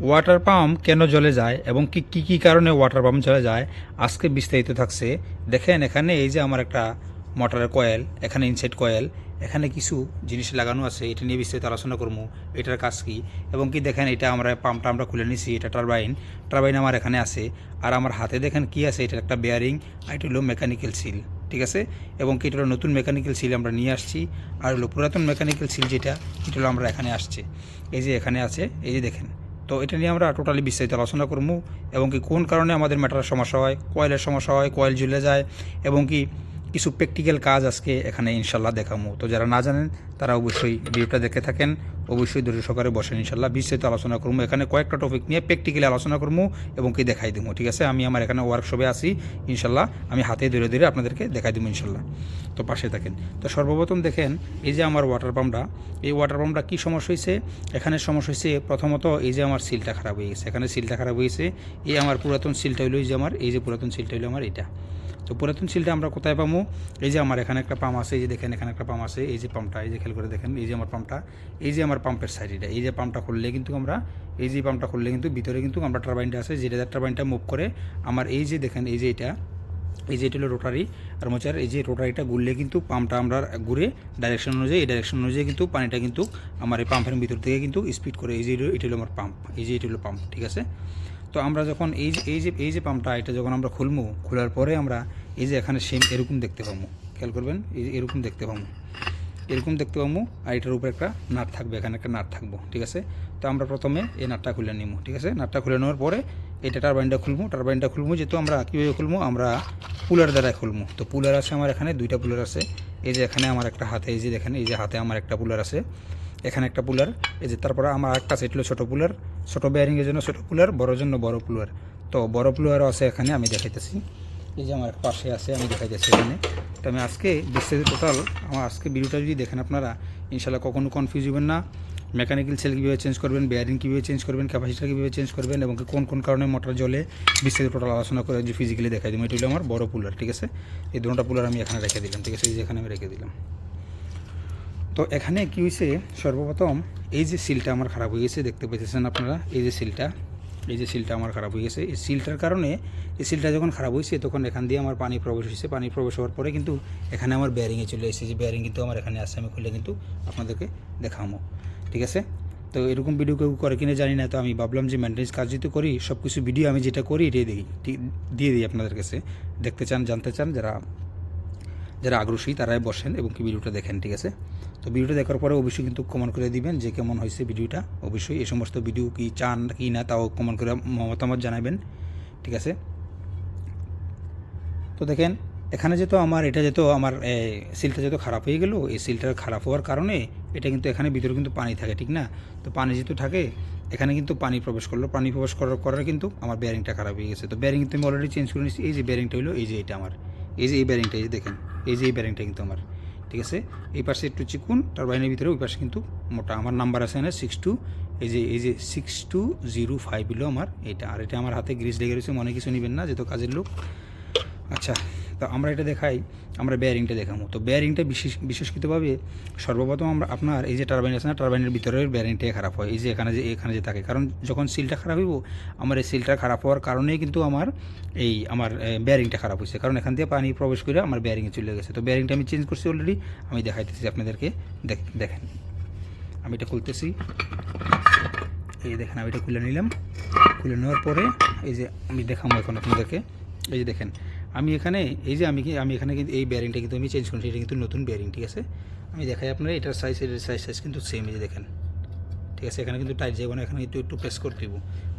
Water pump কেন জলে যায় এবং কি, কী কী কারণে ওয়াটার পাম্প জলে যায়, আজকে বিস্তারিত থাকছে। দেখেন এখানে এই যে আমার একটা মোটরের কয়েল এখানে ইনসাইড কয়েল এখানে কিছু জিনিস লাগানো আছে, এটা নিয়ে বিস্তারিত আলোচনা করব, এটার কাজ কী? এবং কি দেখেন এটা আমরা পাম্পটা আমরা খুলে নিছি, এটা টারবাইন টারবাইন আমার এখানে আছে। আর আমার হাতে দেখেন কি আছে এটা একটা বেয়ারিং আর এটা হলো মেকানিক্যাল সিল ঠিক আছে? এবং কি এটা নতুন মেকানিক্যাল সিল আমরা নিয়ে আসছি, আর হলো পুরাতন মেকানিক্যাল সিল যেটা, এটা হলো আমরা এখানে আসছে। এই যে এখানে আছে, এই যে দেখেন। তো এটা নিয়ে আমরা টোটালি বিস্তারিত আলোচনা করব এবং কি কোন কারণে আমাদের ম্যাটারের সমস্যা হয়, কয়েলের সমস্যা হয়, কয়েল ঝুলে যায় এবং কি কিছু প্র্যাকটিক্যাল কাজ আজকে এখানে ইনশাল্লাহ দেখামো তো যারা না জানেন, তারা অবশ্যই ভিডিওটা দেখে থাকেন, অবশ্যই ধৈর্য সহকারে বসেন ইনশাল্লাহ। বিস্তারিত আলোচনা করব। এখানে কয়েকটা টপিক নিয়ে প্র্যাকটিক্যালি আলোচনা করব এবং কি দেখাই দেবো। ঠিক আছে? আমি আমার এখানে ওয়ার্কশপে আসি ইনশাল্লাহ। আমি হাতে ধীরে ধীরে আপনাদেরকে দেখাই দেবো ইনশাল্লাহ। তো পাশে থাকেন। তো সর্বপ্রথম দেখেন, এই যে আমার ওয়াটার পাম্পটা এই ওয়াটার পাম্পটা কী সমস্যা হয়েছে? এখানে সমস্যা হয়েছে প্রথমত এই যে আমার সিলটা খারাপ হয়ে গেছে। এখানে সিলটা খারাপ হয়ে গেছে এই আমার পুরাতন সিলটা হইল এই যে আমার, এই যে পুরাতন সিলটা হইল আমার এটা। তো পুরাতন সিলটা আমরা কোথায় পাবো এই যে আমার এখানে একটা পাম্প আছে এই যে দেখেন এখানে একটা পাম্প আছে এই যে পাম্পটা এই যে খেয়াল করে দেখেন এই যে আমার পাম্পটা এই যে আমার পাম্পের সাইড এটা এই যে পাম্পটা খুললে কিন্তু আমরা এই যে পাম্পটা খুললে কিন্তু ভিতরে কিন্তু আমরা টারবাইনটা আছে যেটা টারবাইনটা মুভ করে আমার এই যে দেখেন এই যে এটা এই যে এটা হলো রোটারি আর মোচার এই যে রোটারিটা ঘুরলে কিন্তু পাম্পটা আমরা ঘুরে ডাইরেকশন অনুযায়ী এই ডাইরেকশন অনুযায়ী কিন্তু পানিটা কিন্তু আমার এই পাম্পের ভিতর থেকে কিন্তু স্পিড করে এই যে এটা হলো আমার পাম্প এই যে এটা হলো পাম্প ঠিক আছে তো আমরা যখন এই যে এই যে এই যে পাম্পটা, এটা যখন আমরা খুলবো খোলার পরে আমরা এই যে এখানে সেম এরকম দেখতে পাবো। খেয়াল করবেন, এই যে এরকম দেখতে পাবো। এরকম দেখতে পাবো, আর এটার উপরে একটা নাট থাকবে, এখানে একটা নাট থাকব, ঠিক আছে? তো আমরা প্রথমে এই নাটটা খুলে নিব ঠিক আছে? নাটটা খুলে নেওয়ার পরে এটা টারবাইনটা খুলবো টারবাইনটা খুলবো যেহেতু আমরা কীভাবে খুলবো আমরা পুলার দ্বারা খুলবো তো পুলার আছে আমার এখানে, দুইটা পুলার আছে। এই যে এখানে আমার একটা হাতে, এই যে দেখেন, এই যে হাতে আমার একটা পুলার আছে। এখানে একটা পুলার, এই যে তারপরে আমার একটা সেট হলো ছোটো পুলার। ছোটো বেয়ারিংয়ের জন্য ছোটো পুলার বড়োর জন্য বড় পুলার। তো বড় পুলারও আছে এখানে, আমি দেখাইতেছি। এই যে আমার পাশে আছে, আমি দেখাইতেছি এখানে। তো আমি আজকে বিস্তারিত টোটাল, আমার আজকে ভিডিওটা যদি দেখেন আপনারা, ইনশাল্লাহ কখনো কনফিউজ হবেন না। মেকানিক্যাল সেল কীভাবে চেঞ্জ করবেন বেয়ারিং কীভাবে চেঞ্জ করবেন ক্যাপাসিটার কীভাবে চেঞ্জ করবেন, এবং কোন কোন কারণে মোটর জলে বিস্তারিত টোটাল আলোচনা করে যে ফিজিক্যালি দেখাই দিই এটা হলো আমার বড় পুলার, ঠিক আছে? এই দুটো পুলার আমি এখানে রেখে দিলাম, ঠিক আছে? এই যে এখানে আমি রেখে দিলাম। তো এখানে কি হয়েছে সর্বপ্রথম এই যে সিলটা আমার খারাপ হয়ে গেছে, দেখতে পাইতেছেন আপনারা? এই যে সিলটা, এই যে সিলটা আমার খারাপ হয়ে গেছে। এই সিলটার কারণে এই সিলটা যখন খারাপ হয়েছে তখন এখান দিয়ে আমার পানি প্রবেশ হয়েছে পানি প্রবেশ হওয়ার পরে কিন্তু এখানে আমার বেয়ারিংয়ে চলে এসেছে। যে বেয়ারিং কিন্তু আমার এখানে আসছে আমি খুলে কিন্তু আপনাদেরকে দেখাবো ঠিক আছে? তো এরকম ভিডিও কেউ করে কিনা জানি না, তো আমি ভাবলাম যে মেনটেন্স কাজ যদি করি সব কিছু ভিডিও আমি যেটা করি, এটাই দিই দিয়ে দিই আপনাদের কাছে। দেখতে চান, জানতে চান, যারা যারা আগ্রহী তারাই বসেন এবং কি ভিডিওটা দেখেন, ঠিক আছে? তো ভিডিওটা দেখার পরে অবশ্যই কিন্তু কমেন্ট করে দিবেন যে কেমন হয়েছে ভিডিওটা, অবশ্যই। এই সমস্ত ভিডিও কি চান কি না তাও কমেন্ট করে মতামত জানাবেন, ঠিক আছে? তো দেখেন, এখানে যেহেতু আমার, এটা যেহেতু আমার সিলটা যেহেতু খারাপ হয়ে গেল, এই সিলটার খারাপ হওয়ার কারণে এটা কিন্তু এখানে ভিতরে কিন্তু পানি থাকে, ঠিক না? তো পানি যেহেতু থাকে, এখানে কিন্তু পানি প্রবেশ করল। পানি প্রবেশ করার করার কিন্তু আমার ব্যারিংটা খারাপ হয়ে গেছে। তো ব্যারিং কিন্তু আমি অলরেডি চেঞ্জ করে নিচ্ছি এই যে বেয়ারিংটা হলো, এই যে এটা আমার। এই যে, এই ব্যারিংটা এই যে দেখেন। এই যে এই ব্যারিংটা কিন্তু আমার, ঠিক আছে? এই পাশে একটু চিকুন টারবাইনের ভিতরে ওই পাশে কিন্তু মোটা। আমার নাম্বার আছে এখানে সিক্স টু এই যে এই যে সিক্স টু জিরো ফাইভ হলো আমার, এটা। আর এটা আমার হাতে গ্রিজ লেগে রয়েছে, মনে কিছু নেবেন না, যেহেতু কাজের লোক। আচ্ছা। তো আমরা এটা দেখাই, আমরা বেয়ারিংটা দেখাবো। তো বেয়ারিংটা বিশেষ, বিশেষকৃতভাবে সর্বপ্রথম আমরা আপনার এই যে টারবাইন আছে না টারবাইনের ভিতরের বেয়ারিংটাই খারাপ হয়। এই যে এখানে যে এখানে যে থাকে। কারণ যখন সিলটা খারাপ হইব, আমার এই সিলটা খারাপ হওয়ার কারণেই কিন্তু আমার এই, আমার বেয়ারিংটা খারাপ হয়েছে কারণ এখান দিয়ে পানি প্রবেশ করে আমার বেয়ারিংয়ে চলে গেছে। তো বেয়ারিংটা আমি চেঞ্জ করছি অলরেডি আমি দেখাইতেছি আপনাদেরকে। দেখ- দেখেন। আমি এটা খুলতেছি। এই দেখেন, আমি এটা খুলে নিলাম। খুলে নেওয়ার পরে এই যে আমি দেখাবো এখন আপনাদেরকে। এই যে দেখেন আমি এখানে, এই যে আমি আমি এখানে কিন্তু এই বেয়ারিংটা কিন্তু আমি চেঞ্জ করেছি এটা কিন্তু নতুন বেয়ারিং ঠিক আছে? আমি দেখাই আপনার এটার সাইজ এটার সাইজ সাইজ কিন্তু সেম যে দেখেন। ঠিক আছে? এখানে কিন্তু টাইট যাব না এখানে একটু একটু প্রেস করে দিব।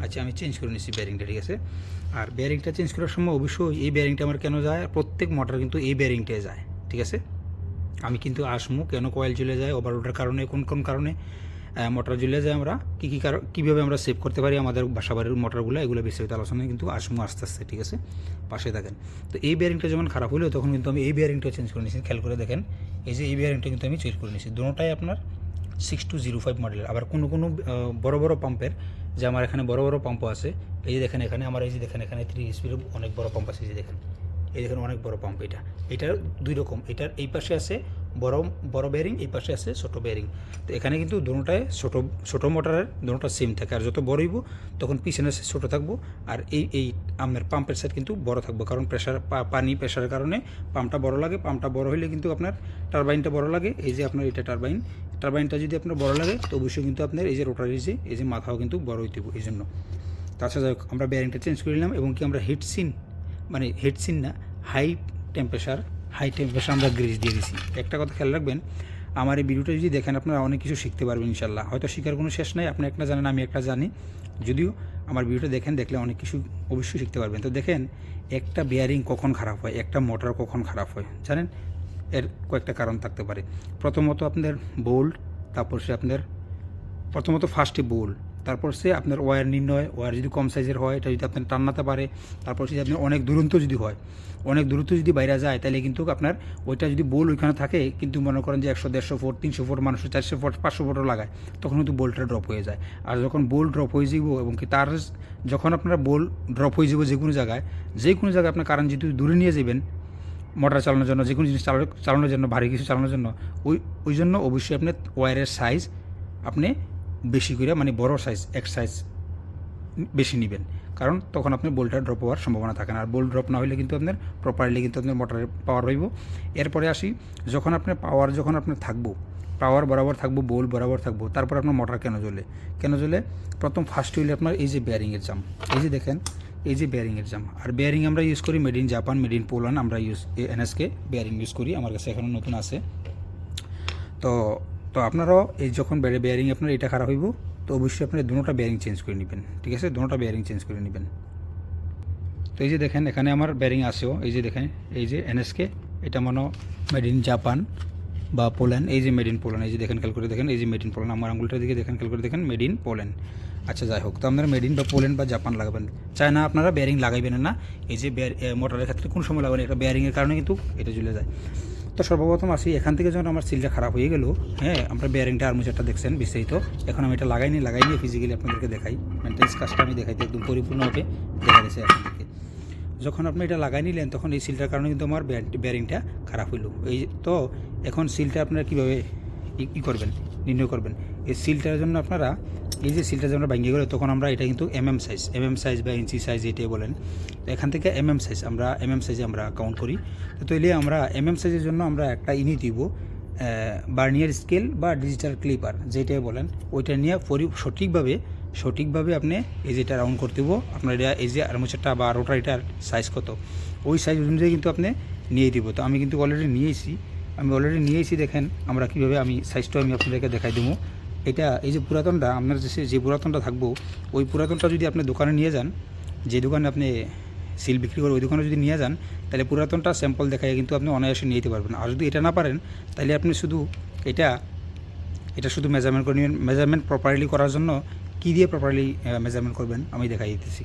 আচ্ছা আমি চেঞ্জ করে নিচ্ছি ব্যারিংটা ঠিক আছে? আর ব্যারিংটা চেঞ্জ করার সময় অবশ্যই এই ব্যারিংটা আমার কেন যায়? প্রত্যেক মোটর কিন্তু এই বেয়ারিংটায় যায়, ঠিক আছে? আমি কিন্তু আসমু কেন কয়েল চলে যায় ওভারলোডের কারণে, কোন কোন কারণে? মোটর জ্বলে যায় আমরা কী কী কারণ কীভাবে আমরা সেভ করতে পারি আমাদের বাসা বাড়ির মোটরগুলো, এগুলো বিস্তারিত আলোচনায় কিন্তু আসমু আস্তে আস্তে, ঠিক আছে? পাশে থাকেন তো এই বেয়ারিংটা যখন খারাপ হলো তখন কিন্তু আমি এই বেয়ারিংটা চেঞ্জ করে নিয়েছি খেয়াল করে দেখেন, এই যে এই বেয়ারিংটা কিন্তু আমি চেঞ্জ করে নিয়েছি দুটোটাই আপনার সিক্স টু জিরো ফাইভ মডেলের আবার কোনো কোনো বড় বড় পাম্পের যে আমার এখানে বড় বড় পাম্প আছে, এই যে দেখেন এখানে, আমার এই যে দেখেন এখানে থ্রি স্পিডের অনেক বড় পাম্প আছে, এই যে দেখেন। এই দেখেন অনেক বড় পাম্প এটা। এটার দুই রকম। এটার এই পাশে আছে বড় বড় বেয়ারিং এই পাশে আছে ছোট বেয়ারিং তো এখানে কিন্তু দুটোটায় ছোট ছোট মোটরের দুটোটা সেম থাকে। আর যত বড় হইব, তখন পিছনে ছোট থাকব। আর এই এই আপনার পাম্পের সাইড কিন্তু বড় থাকব। কারণ প্রেশার পানি প্রেশারের কারণে পাম্পটা বড় লাগে। পাম্পটা বড় হলে কিন্তু আপনার টারবাইনটা বড় লাগে। এই যে আপনার এটা টারবাইন টারবাইনটা যদি আপনার বড় লাগে, তো অবশ্যই কিন্তু আপনার এই যে রোটারি যে, এই যে মাথাও কিন্তু বড় হইতে এই জন্য। তাছাড়া আমরা বেয়ারিংটা চেঞ্জ করে নিলাম এবং কি আমরা হিট সিন মানে হিট সিন না হাই টেম্পারেচার হাই টেম্পারেচার আমরা গ্রিজ দিয়ে দিছি। একটা কথা খেয়াল রাখবেন, আমার এই ভিডিওটা যদি দেখেন, আপনারা অনেক কিছু শিখতে পারবেন ইনশাল্লাহ। হয়তো শেখার কোনো শেষ নাই, আপনি একটা জানেন, আমি একটা জানি। যদিও আমার ভিডিওটা দেখেন, দেখলে অনেক কিছু অবশ্যই শিখতে পারবেন। তো দেখেন, একটা বেয়ারিং কখন খারাপ হয়, একটা মোটর কখন খারাপ হয়, জানেন? এর কয়েকটা কারণ থাকতে পারে। প্রথমত আপনার বোল্ট তারপর সে আপনাদের, প্রথমত ফার্স্টে বোল তারপর সে আপনার ওয়্যার নির্ণয় ওয়ার যদি কম সাইজের হয়, এটা যদি আপনার টান্নাতে পারে, তারপর যদি আপনার অনেক দূরত্ব যদি হয়, অনেক দূরত্ব যদি বাইরে যায়, তাহলে কিন্তু আপনার ওইটা যদি বোল ওইখানে থাকে, কিন্তু মনে করেন যে একশো, দেড়শো ফুট তিনশো ফুট মানুষের চারশো ফুট পাঁচশো ফুটও লাগায়, তখন কিন্তু বোলটা ড্রপ হয়ে যায়। আর যখন বোল ড্রপ হয়ে যাব এবং কি তার যখন আপনার বোল ড্রপ হয়ে যাব যে কোনো জায়গায়, যে কোনো জায়গায় আপনার কারেন্ট যদি দূরে নিয়ে যাবেন মোটর চালানোর জন্য, যে কোনো জিনিস চালানোর জন্য, ভারী কিছু চালানোর জন্য, ওই ওই জন্য অবশ্যই আপনার ওয়্যারের সাইজ আপনি বেশি করে মানে বড় সাইজ এক সাইজ বেশি নেবেন। কারণ তখন আপনি বোল্টটা ড্রপ হওয়ার সম্ভাবনা থাকে না। আর বোল্ট ড্রপ না হলে কিন্তু আপনার প্রপারলি কিন্তু আপনার মোটরের পাওয়ার রইব এরপরে আসি, যখন আপনার পাওয়ার যখন আপনার থাকব পাওয়ার বরাবর থাকব বোল বরাবর থাকব, তারপর আপনার মোটর কেন জ্বলে? কেন জ্বলে? প্রথম ফার্স্ট হইলে আপনার এই যে বেয়ারিংয়ের জাম এই যে দেখেন, এই যে বেয়ারিংয়ের জাম আর বেয়ারিং আমরা ইউজ করি made in Japan made in Poland আমরা ইউজ এনএসকে বেয়ারিং ইউজ করি, আমার কাছে এখনও নতুন আছে। তো তো আপনারাও এই যখন বেয়ারিং আপনার এটা খারাপ হইব, তো অবশ্যই আপনার দুটোটা বেয়ারিং চেঞ্জ করে নেবেন, ঠিক আছে? দুটোটা বেয়ারিং চেঞ্জ করে নেবেন। তো এই যে দেখেন, এখানে আমার বেয়ারিং আসেও এই যে দেখেন, এই যে এনএসকে এটা মনে মেড ইন জাপান বা পোল্যান্ড এই যে মেড ইন পোল্যান্ড এই যে দেখেন, খেয়াল করে দেখেন, এই যে মেড ইন পোল্যান্ড আমার আঙুলটার দিকে দেখেন, খেয়াল করে দেখেন মেড ইন পোল্যান্ড আচ্ছা যাই হোক, তো আপনারা মেড ইন বা পোল্যান্ড বা জাপান লাগাবেন। চায় না আপনারা বেয়ারিং লাগাইবেন না, এই যে মোটরের ক্ষেত্রে কোন সময় লাগাবেন এটা বেয়ারিংয়ের কারণে কিন্তু এটা ঝুলে যায়। তো সর্বপ্রথম আসি, এখান থেকে যখন আমার সিলটা খারাপ হয়ে গেল হ্যাঁ আমরা বেয়ারিংটা আর্মুচারটা দেখছেন বিস্তারিত। এখন আমি এটা লাগাইনি লাগাইনি ফিজিক্যালি আপনাদেরকে দেখাই। মেনটেন্স কাজটা আমি দেখাইতে একদম পরিপূর্ণভাবে দেখা গেছে থেকে। যখন আপনি এটা লাগাই নিলেন, তখন এই সিলটার কারণে কিন্তু আমার ব্যারিংটা খারাপ হইল। এই তো এখন সিলটা আপনারা কীভাবে ই করবেন, নির্ণয় করবেন। এই সিলটার জন্য আপনারা, এই যে সিলটা যখন ভাঙিয়ে গেলো, তখন আমরা এটা কিন্তু এমএম সাইজ এমএম সাইজ বা ইঞ্চি সাইজ এটাই বলেন। তো এখান থেকে এমএম সাইজ আমরা, এমএম সাইজে আমরা কাউন্ট করি। তো তৈলে আমরা এমএম সাইজের জন্য আমরা একটা ইনি দিব বার্নিয়ার স্কেল বা ডিজিটাল ক্লিপার যেটাই বলেন। ওইটা নিয়ে পরি, সঠিকভাবে সঠিকভাবে আপনি এই যেটা রাউন্ড করতে হব আপনার এটা, এই যে আর্মোচারটা বা রোটারিটার সাইজ কত, ওই সাইজ অনুযায়ী কিন্তু আপনি নিয়ে দিব। তো আমি কিন্তু অলরেডি নিয়েছি। আমি অলরেডি নিয়েছি, দেখেন আমরা কীভাবে আমি সাইজটা আমি আপনাদেরকে দেখাই দেবো। এটা এই যে পুরাতনটা, আপনার যে যে পুরাতনটা থাকব, ওই পুরাতনটা যদি আপনি দোকানে নিয়ে যান, যে দোকানে আপনি সিল বিক্রি করে ওই দোকানে যদি নিয়ে যান, তাহলে পুরাতনটা স্যাম্পল দেখায় কিন্তু আপনি অনায়াসে নিয়ে যেতে পারবেন। আর যদি এটা না পারেন, তাহলে আপনি শুধু এটা এটা শুধু মেজারমেন্ট করে নেবেন। মেজারমেন্ট প্রপারলি করার জন্য কী দিয়ে প্রপারলি মেজারমেন্ট করবেন, আমি দেখাই দিতেছি।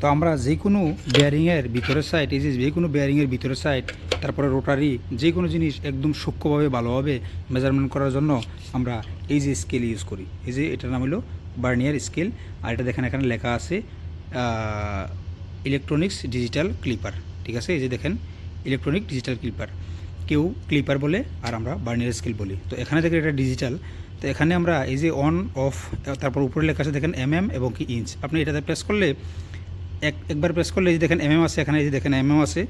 তো আমরা যে কোনো বেয়ারিংয়ের ভিতরের সাইড এই যে কোনো বেয়ারিংয়ের ভিতরের সাইড তারপরে রোটারি যে কোনো জিনিস একদম সূক্ষ্মভাবে ভালোভাবে মেজারমেন্ট করার জন্য আমরা এই যে স্কেল ইউজ করি। এই যে এটার নাম হলো বার্নিয়ার স্কেল আর এটা দেখেন এখানে লেখা আছে ইলেকট্রনিক্স ডিজিটাল ক্লিপার ঠিক আছে? এই যে দেখেন ইলেকট্রনিক ডিজিটাল ক্লিপার কেউ ক্লিপার বলে, আর আমরা বার্নিয়ার স্কেল বলি। তো এখানে থেকে এটা ডিজিটাল তো এখানে আমরা এই যে অন অফ তারপর উপরে লেখা আছে দেখেন এম এবং কি ইঞ্চ আপনি এটাতে প্রেস করলে এক, একবার প্রেস করলে এই যে দেখেন এমএম আছে, এখানে এই যে দেখেন এমএম আছে,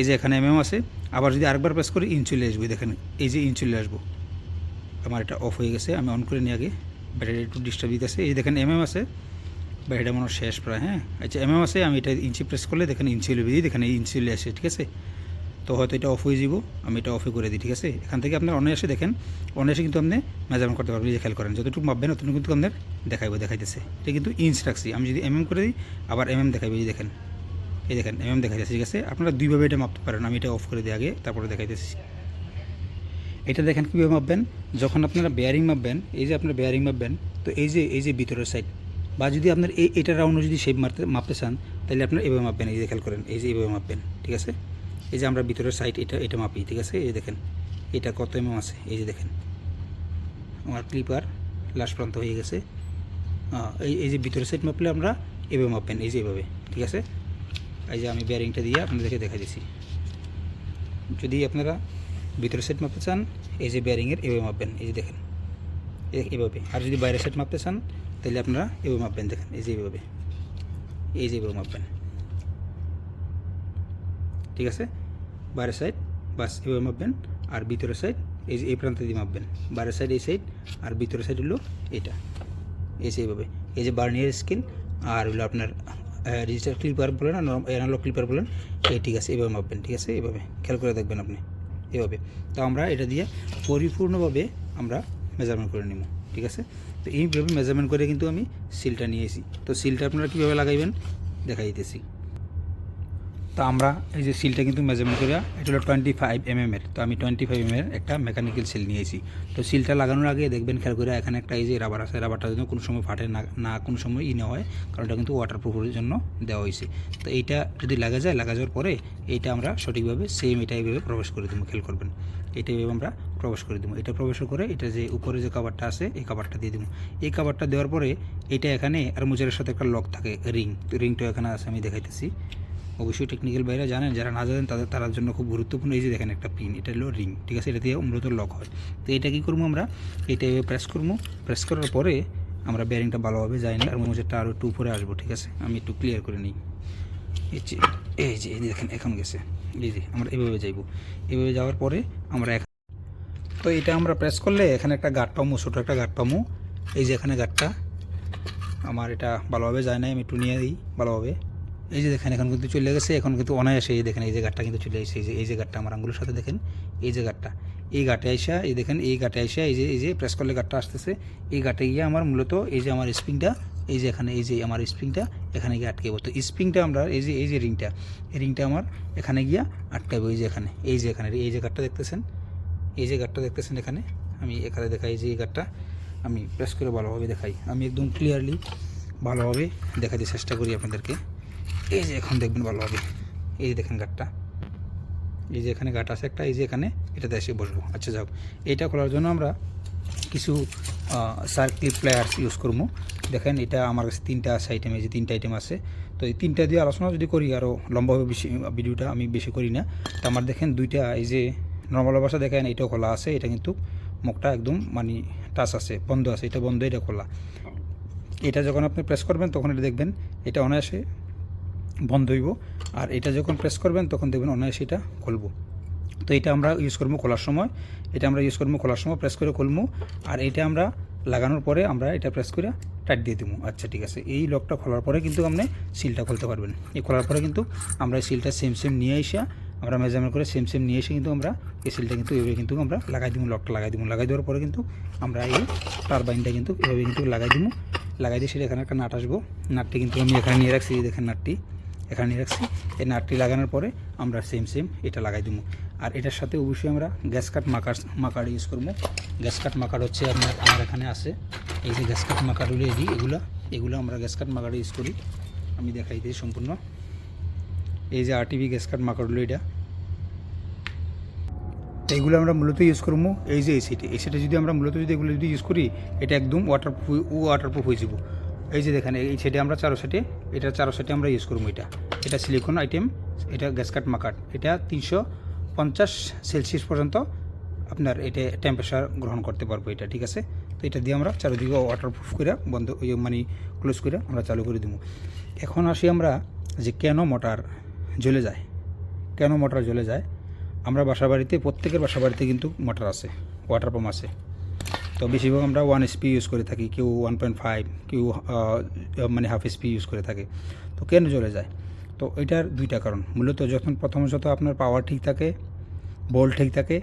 এই যে এখানে এমএম আছে, আবার যদি আরেকবার প্রেস করি ইঞ্চ চলে আসব, দেখেন এই যে ইঞ্চ চলে আসব। আমার এটা অফ হয়ে গেছে, আমি অন করে নিয়ে আগে ব্যাটারি একটু ডিস্টার্ব দিতেছে। এই দেখেন এমএম আছে ব্যাটারিটা মনে শেষ প্রায় হ্যাঁ? আচ্ছা এমএম আছে, আমি এটা ইঞ্চি প্রেস করলে দেখেন ইঞ্চি চলে দিই দেখেন এই ইঞ্চি চলে আসে, ঠিক আছে? তো হয়তো এটা অফ হয়ে যাব আমি এটা অফে করে দিই, ঠিক আছে? এখান থেকে আপনার অনায়াসে দেখেন, অনায়াসে কিন্তু আপনি মেজারমেন্ট করতে পারবেন যে খেয়াল করেন, যতটুকু মাপবেন অতটুকু কিন্তু আপনার দেখাইবো, দেখাইতেছে। এটা কিন্তু ইঞ্চ রাখছি, আমি যদি এমএম করে দিই, আবার এমএম দেখাইবে, এই দেখেন এই দেখেন এমএম দেখাইতেছে, ঠিক আছে? আপনারা দুইভাবে এটা মাপতে পারেন, আমি এটা অফ করে দিই আগে, তারপরে দেখাইতেছি। এটা দেখেন কীভাবে মাপবেন, যখন আপনারা বেয়ারিং মাপবেন, এই যে আপনারা বেয়ারিং মাপবেন, তো এই যে এই যে ভিতরের সাইড বা যদি আপনার এই, এটা রাউন্ড যদি শেপ মারতে, মাপতে চান, তাহলে আপনার এভাবে মাপবেন, এই যে খেয়াল করেন, এই যে এভাবে মাপবেন, ঠিক আছে? এই যে আমরা ভিতরের সাইড এটা এটা মাপি ঠিক আছে এই দেখেন এটা কত এমএম আছে এই যে দেখেন আমার ক্লিপার লাস্ট প্রান্ত হয়ে গেছে এই এই যে ভিতরের সাইড মাপলে আমরা এভাবে মাপবেন এই যে এভাবে ঠিক আছে এই যে আমি বেয়ারিংটা দিয়ে আপনাদেরকে দেখা দিছি যদি আপনারা ভিতরের সাইড মাপতে চান এই যে বেয়ারিংয়ের এভাবে মাপবেন এই যে দেখেন এভাবে আর যদি বাইরের সাইড মাপতে চান তাহলে আপনারা এভাবে মাপবেন দেখেন এই যে এভাবে এই যে এভাবে মাপবেন ঠিক আছে? বাইরের সাইড বাস এভাবে মাপবেন। আর ভিতরের সাইড এই যে এই প্রান্ত দিয়ে মাপবেন। বাইরের সাইড এই সাইড আর ভিতরের সাইড হলো এটা। এই যে এইভাবে। এই যে বার্নিয়ার স্কেল, আর হলো আপনার ডিজিটাল ক্লিপার বলেন আর অ্যানালগ ক্লিপার বলেন, এই ঠিক আছে, এভাবে মাপবেন, ঠিক আছে? এভাবে। খেয়াল করে দেখবেন আপনি। এভাবে। তো আমরা এটা দিয়ে পরিপূর্ণভাবে আমরা মেজারমেন্ট করে নিব, ঠিক আছে? তো এইভাবে মেজারমেন্ট করে কিন্তু আমি সিলটা নিয়েছি তো সিলটা আপনারা কীভাবে লাগাইবেন? দেখাই দিতেছি তো আমরা এই যে সিলটা কিন্তু মেজারমেন্ট করে এটা হলো টোয়েন্টি ফাইভ এম এর। তো আমি টোয়েন্টি ফাইভ এম এর একটা মেকানিক্যাল সিল নিয়েছি। তো সিলটা লাগানোর আগে দেখবেন, খেয়াল করে এখানে একটা এই যে রাবার আছে রাবারটা যেন কোনো সময় ফাটে না না কোনো সময় ই না হয়, কারণ এটা কিন্তু ওয়াটার প্রুফের জন্য দেওয়া হয়েছে। তো এইটা যদি লাগা যায়, লাগা যাওয়ার পরে এইটা আমরা সঠিকভাবে সেম এটা এইভাবে প্রবেশ করে দেবো, খেয়াল করবেন। এটা এইভাবে আমরা প্রবেশ করে দেবো। এটা প্রবেশ করে এটা যে উপরে যে কাভারটা আছে, এই কাভারটা দিয়ে দেবো। এই কাভারটা দেওয়ার পরে এটা এখানে আর মুজারের সাথে একটা লক থাকে রিং তো রিংটা এখানে আছে, আমি দেখাইতেছি। অবশ্যই টেকনিক্যাল বাইরে জানেন, যারা না জানেন তাদের তার জন্য খুব গুরুত্বপূর্ণ। এই যে দেখেন একটা পিন এটা হলো রিং ঠিক আছে? এটা দিয়ে মূলত লক হয়। তো এটা কী করব আমরা? এটা এভাবে প্রেস করব। প্রেস করার পরে আমরা ব্যারিংটা ভালোভাবে যাই না, আর মোজেরটা আরও একটু উপরে আসব, ঠিক আছে? আমি একটু ক্লিয়ার করে নিই। এই যে, এই দেখেন, এখন গেছে। এই যে, আমরা এভাবে যাইবো। এভাবে যাওয়ার পরে আমরা এক তো এটা আমরা প্রেস করলে এখানে একটা গাঁট পামু, ছোটো একটা গাঁট পামু। এই যে এখানে গাঁটটা আমার এটা ভালোভাবে যায় না আমি একটু নিয়ে দিই ভালোভাবে। এই যে দেখেন এখন কিন্তু চলে গেছে এখন কিন্তু অনায়াসে এই দেখেন এই যে গাঁটটা কিন্তু চলে এসেছে এই যে এই যে গাঁটটা আমার আঙ্গুলের সাথে দেখেন এই যে গাঁটটা এই গাঁটে আইসা এই দেখেন এই গাঁটে আইসা এই যে এই যে প্রেস করলে গাঁটটা আসতেছে এই গাঁটে গিয়ে আমার মূলত এই যে আমার স্প্রিংটা এই যে এখানে এই যে আমার স্প্রিংটা এখানে গিয়ে আটকে তো স্প্রিংটা আমরা এই যে এই যে রিংটা এই রিংটা আমার এখানে গিয়া আটকাবো এই যে এখানে এই যে এখানে এই যে গাঁটটা দেখতেছেন এই যে গাঁটটা দেখতেছেন এখানে আমি এখানে দেখাই এই যে এই গাঁটটা আমি প্রেস করে ভালোভাবে দেখাই আমি একদম ক্লিয়ারলি ভালোভাবে দেখাতে চেষ্টা করি আপনাদেরকে এই যে এখন দেখবেন ভালোভাবে এই যে দেখেন গাঁটটা। এই যে এখানে গাঁট আছে একটা, এই যে এখানে এটাতে এসে বসবো। আচ্ছা যাও এইটা খোলার জন্য আমরা কিছু সার্কিট প্লেয়ার্স ইউজ করব। দেখেন, এটা আমার কাছে তিনটা আছে আইটেম এই যে তিনটা আইটেম আছে। তো এই তিনটা দিয়ে আলোচনা যদি করি আরও লম্বাভাবে বেশি, ভিডিওটা আমি বেশি করি না। তো আমার দেখেন দুইটা, এই যে নর্মাল অবস্থা দেখেন, এটাও খোলা আছে। এটা কিন্তু মুখটা একদম মানে টাচ আছে, বন্ধ আছে। এটা বন্ধ, এটা খোলা। এটা যখন আপনি প্রেস করবেন, তখন এটা দেখবেন, এটা অনায়াসে বন্ধ হইব। আর এটা যখন প্রেস করবেন, তখন দেখবেন অনায়াসে এটা খুলবো। তো এটা আমরা ইউজ করব খোলার সময়। এটা আমরা ইউজ করব খোলার সময় প্রেস করে খুলবো। আর এটা আমরা লাগানোর পরে আমরা এটা প্রেস করে টাইট দিয়ে দেবো। আচ্ছা ঠিক আছে। এই লকটা খোলার পরে কিন্তু আপনি সিলটা খুলতে পারবেন। এই খোলার পরে কিন্তু আমরা এই সিলটা সেম সেম নিয়ে এসে, আমরা মেজারমেন্ট করে সেম সেম নিয়ে এসে কিন্তু আমরা এই সিলটা কিন্তু এভাবে কিন্তু আমরা লাগাই দিব লকটা লাগাই দিব। লাগাই দেওয়ার পরে কিন্তু আমরা এই টারবাইনটা কিন্তু এভাবে কিন্তু লাগাই দিব। লাগাই দিয়ে সেটা এখানে একটা নাট আসব। নাটটি কিন্তু আমি এখানে নিয়ে রাখছি দেখেন নাটটি। এখানে রাখছি। এই নাটটি লাগানোর পরে আমরা সেম সেম এটা লাগাই দিব। আর এটার সাথে অবশ্যই আমরা gasket maker maker use করব। গ্যাস কাট মাকার হচ্ছে আপনার, আমার এখানে আছে। এই যে গ্যাস কাট মাকারগুলো এডি এগুলো এগুলো আমরা গ্যাস কাট মাকার ইউজ করি। আমি দেখাই দিই সম্পূর্ণ। এই যে আরটিভি গ্যাস কাট মাকারগুলো এটা। এইগুলো আমরা মূলত ইউজ করব। এই যে এসিটি সেটে এই সেটে যদি আমরা মূলত যদি এগুলো যদি ইউজ করি, এটা একদম ওয়াটারপ্রুফ ওয়াটারপ্রুফ হয়ে যাব। এই যে দেখেন, এই সেটে আমরা চারো সেটে এটা চারো সেটে আমরা ইউজ করব এটা। এটা সিলিকন আইটেম এটা গ্যাস কাট মাকাট এটা তিনশো পঞ্চাশ সেলসিয়াস পর্যন্ত আপনার এটা টেম্পারেচার গ্রহণ করতে পারব এটা, ঠিক আছে? তো এটা দিয়ে আমরা চারিদিকে ওয়াটারপ্রুফ করে বন্ধ মানে ক্লোজ করে আমরা চালু করে দেবো। এখন আসি আমরা যে কেন মোটর জ্বলে যায়। কেন মোটর জ্বলে যায়? আমরা বাসা বাড়িতে প্রত্যেকের বাসা বাড়িতে কিন্তু মোটর আছে ওয়াটার পাম্প আছে। তো বেশিরভাগ আমরা ওয়ান এসপি ইউজ করে থাকি, কেউ ওয়ান পয়েন্ট ফাইভ কেউ মানে হাফ এসপি ইউজ করে থাকে। তো কেন জ্বলে যায়? তো এটার দুইটা কারণ। মূলত যখন প্রথম যত আপনার পাওয়ার ঠিক থাকে বল ঠিক থাকে,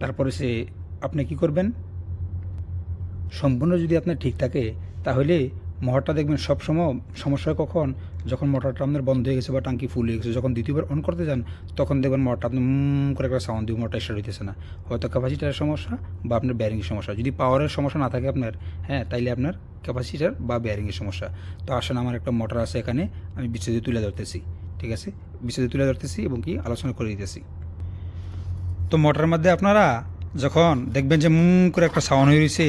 তারপরে সে, আপনি কি করবেন? সম্পূর্ণ যদি আপনার ঠিক থাকে, তাহলে মোটরটা দেখবেন সবসময় সমস্যা কখন? যখন মোটরটা আপনার বন্ধ হয়ে গেছে বা টাঙ্কি ফুল হয়ে গেছে, যখন দ্বিতীয়বার অন করতে যান, তখন দেখবেন মোটরটা আপনি উম করে একটা সাউন্ড দিয়ে মোটরটা স্টার্ট হইতেছে না। হয়তো ক্যাপাসিটারের সমস্যা বা আপনার ব্যারিংয়ের সমস্যা। যদি পাওয়ারের সমস্যা না থাকে আপনার হ্যাঁ তাইলে আপনার ক্যাপাসিটার বা ব্যারিংয়ের সমস্যা। তো আসেন, আমার একটা মোটর আছে এখানে, আমি বিচ্ছেদে তুলে ধরতেছি, ঠিক আছে? বিচ্ছেদে তুলে ধরতেছি এবং কি আলোচনা করে দিতেছি। তো মোটরের মধ্যে আপনারা যখন দেখবেন যে মুম করে একটা সাউন্ড হয়ে রয়েছে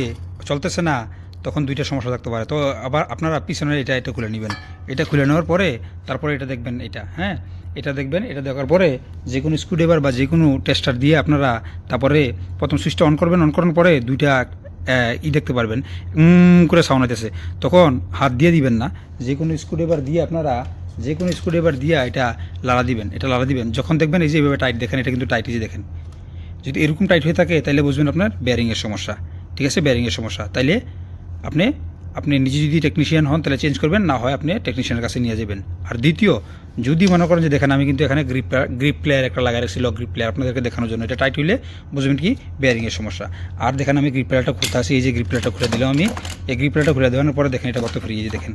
চলতেছে না তখন দুইটা সমস্যা থাকতে পারে। তো আবার আপনারা পিছনের এটা এটা খুলে নেবেন। এটা খুলে নেওয়ার পরে তারপরে এটা দেখবেন এটা হ্যাঁ? এটা দেখবেন, এটা দেখার পরে যে কোনো স্ক্রুড্রাইভার বা যে কোনো টেস্টার দিয়ে আপনারা তারপরে প্রথম সুইচটা অন করবেন অন করার পরে দুইটা ই দেখতে পারবেন। করে সাউন্ড হইতেছে তখন হাত দিয়ে দিবেন না। যে কোনো স্ক্রুড্রাইভার দিয়ে আপনারা যে কোনো স্ক্রুড্রাইভার দিয়ে এটা লাড়া দিবেন, এটা লাড়া দিবেন। যখন দেখবেন এই যে এইভাবে টাইট দেখেন, এটা কিন্তু টাইট যে দেখেন। যদি এরকম টাইট হয়ে থাকে তাহলে বুঝবেন আপনার বেয়ারিংয়ের সমস্যা। ঠিক আছে? বেয়ারিংয়ের সমস্যা। তাইলে আপনি আপনি নিজে যদি টেকনিশিয়ান হন, তাহলে চেঞ্জ করবেন, না হয় আপনি টেকনিশিয়ানের কাছে নিয়ে যাবেন। আর দ্বিতীয় যদি মনে করেন যে দেখেন আমি কিন্তু এখানে গ্রিপ গ্রিপ প্লেয়ার একটা লাগাই রাখছি লক গ্রিপ প্লেয়ার আপনাদেরকে দেখানোর জন্য। এটা টাইট হইলে বুঝবেন কি বেয়ারিংয়ের সমস্যা। আর দেখেন আমি গ্রিপ প্লেয়ারটা খুলতে আসি, এই যে গ্রিপ প্লেয়ারটা খুলে দিলাম আমি। এই গ্রিপ প্লেয়ারটা খুলে দেওয়ার পরে দেখেন এটা কত ফ্রি যে দেখেন।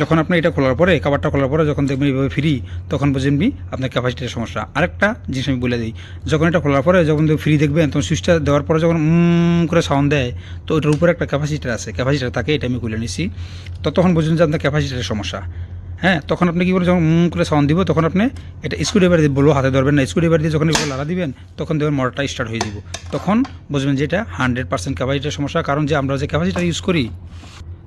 যখন আপনি এটা খোলার পরে কাবারটা খোলার পরে যখন দেখবেন এইভাবে ফ্রি তখন বুঝবেন কি আপনার ক্যাপাসিটির সমস্যা। আরেকটা জিনিস আমি বলে দিই, যখন এটা খোলার পরে যখন ফ্রি দেখবেন, তখন সুইচটা দেওয়ার পরে যখন করে সাউন্ড দেয়, তো ওটার উপরে একটা ক্যাপাসিটার আছে। ক্যাপাসিটার থাকে, এটা আমি খুলে নিছি। তো তখন বুঝবেন যে আপনার ক্যাপাসিটারের সমস্যা। হ্যাঁ তখন আপনি কী করে যখন করে সাউন্ড দিব, তখন আপনি এটা স্ক্রুড্রাইভার দিয়ে বলব, হাতে ধরবেন না স্ক্রুড্রাইভার দিয়ে যখন এগুলো লাড়া দিবেন, তখন দেখবেন মোটরটা স্টার্ট হয়ে দিব তখন বুঝবেন যে এটা হান্ড্রেড পার্সেন্ট ক্যাপাসিটির সমস্যা, কারণ যে আমরা যে ক্যাপাসিটার ইউজ করি,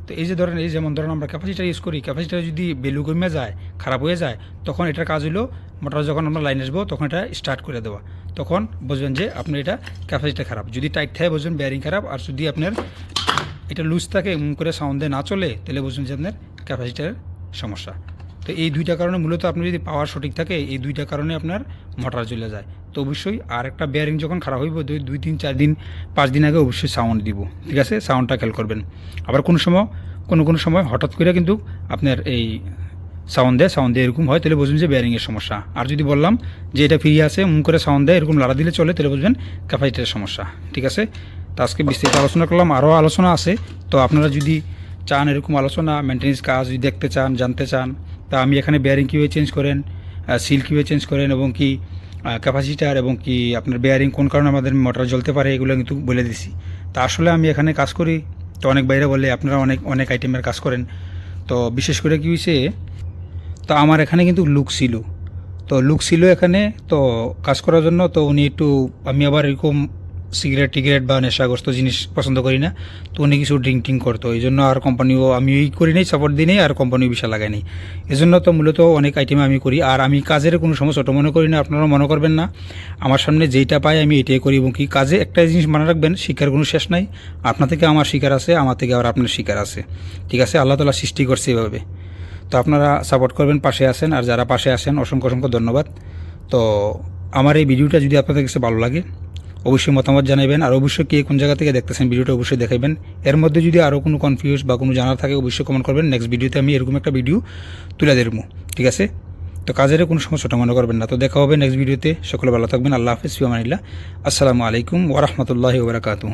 তো এই যে ধরেন, এই যেমন ধরেন আমরা ক্যাপাসিটার ইউজ করি ক্যাপাসিটার যদি বেলু কমে যায়, খারাপ হয়ে যায়, তখন এটার কাজ হলো মোটর যখন আমরা লাইন আসব, তখন এটা স্টার্ট করে দেওয়া। তখন বুঝবেন যে আপনার এটা ক্যাপাসিটি খারাপ। যদি টাইট থাকে, বুঝবেন ব্যারিং খারাপ, আর যদি আপনার এটা লুজ থাকে করে সাউন্ডে না চলে, তাহলে বুঝবেন যে আপনার ক্যাপাসিটারের সমস্যা। তো এই দুইটা কারণে মূলত আপনি যদি পাওয়ার সঠিক থাকে, এই দুইটা কারণে আপনার মোটর চলে যায়। তো অবশ্যই আর একটা বেয়ারিং যখন খারাপ হইব, দুই তিন, চার দিন, পাঁচ দিন আগে অবশ্যই সাউন্ড দিব। ঠিক আছে? সাউন্ডটা খেয়াল করবেন। আবার কোনো সময়, কোনো কোনো সময় হঠাৎ করে কিন্তু আপনার এই সাউন্ড দেয় সাউন্ড দেয় এরকম হয়, তাহলে বুঝবেন যে বেয়ারিংয়ের সমস্যা। আর যদি বললাম যে এটা ফ্রি আসে মুখ করে সাউন্ড দেয়, এরকম লাড়া দিলে চলে, তাহলে বুঝবেন ক্যাপাসিটির সমস্যা। ঠিক আছে? তো আজকে বিস্তারিত আলোচনা করলাম আরও আলোচনা আছে। তো আপনারা যদি চান এরকম আলোচনা মেনটেন্স কাজ যদি দেখতে চান, জানতে চান, তা আমি এখানে বেয়ারিং কীভাবে চেঞ্জ করেন সিল কীভাবে চেঞ্জ করেন এবং কি ক্যাপাসিটার এবং কি আপনার বেয়ারিং কোন কারণে আমাদের মোটর জ্বলতে পারে, এগুলো কিন্তু বলে দিছি। তা আসলে আমি এখানে কাজ করি, তো অনেক বাইরে বলে আপনারা অনেক অনেক আইটেমের কাজ করেন। তো বিশেষ করে কী হয়েছে তো আমার এখানে কিন্তু লুক ছিল। তো লুক ছিল এখানে, তো কাজ করার জন্য তো উনি একটু, আমি আবার এরকম সিগারেট, টিগারেট বা নেশাগ্রস্ত জিনিস পছন্দ করি না। তো উনি কিছু ড্রিঙ্ক টিং করতো। এই জন্য আর কোম্পানিও আমি ওই করি নাই সাপোর্ট দিই নেই, আর কোম্পানিও বিশাল লাগাই নাই। এই জন্য তো মূলত অনেক আইটেম আমি করি। আর আমি কাজের কোনো সময় ছোটো মনে করি না আপনারা মনে করবেন না। আমার সামনে যেইটা পাই আমি এটাই করি এবং কি কাজে একটা জিনিস মনে রাখবেন, শিক্ষার কোনো শেষ নাই। আপনার থেকে আমার শিকার আছে, আমার থেকে আবার আপনার শিকার আছে। ঠিক আছে? আল্লাহ তালা সৃষ্টি করছে এভাবে তো আপনারা সাপোর্ট করবেন, পাশে আসেন আর যারা পাশে আসেন অসংখ্য অসংখ্য ধন্যবাদ। তো আমার এই ভিডিওটা যদি আপনাদের কাছে ভালো লাগে অবশ্যই মতামত জানাবেন আর অবশ্যই কে কোন জায়গা থেকে দেখতেছেন ভিডিওটা অবশ্যই দেখাবেন এর মধ্যে যদি আরও কোনো কনফিউজ বা কোনো জানার থাকে অবশ্যই কমেন্ট করবেন। নেক্সট ভিডিওতে আমি এরকম একটা ভিডিও তুলে দেবো ঠিক আছে? তো কাজের কোনো সমস্যাটা মনে করবেন না। তো দেখা হবে নেক্সট ভিডিওতে সকলে ভালো থাকবেন। আল্লাহ হাফিজ। ফিমানিল্লাহ আসসালামু আলাইকুম ওরহমতুল্লাহ ওবরাকাতুহ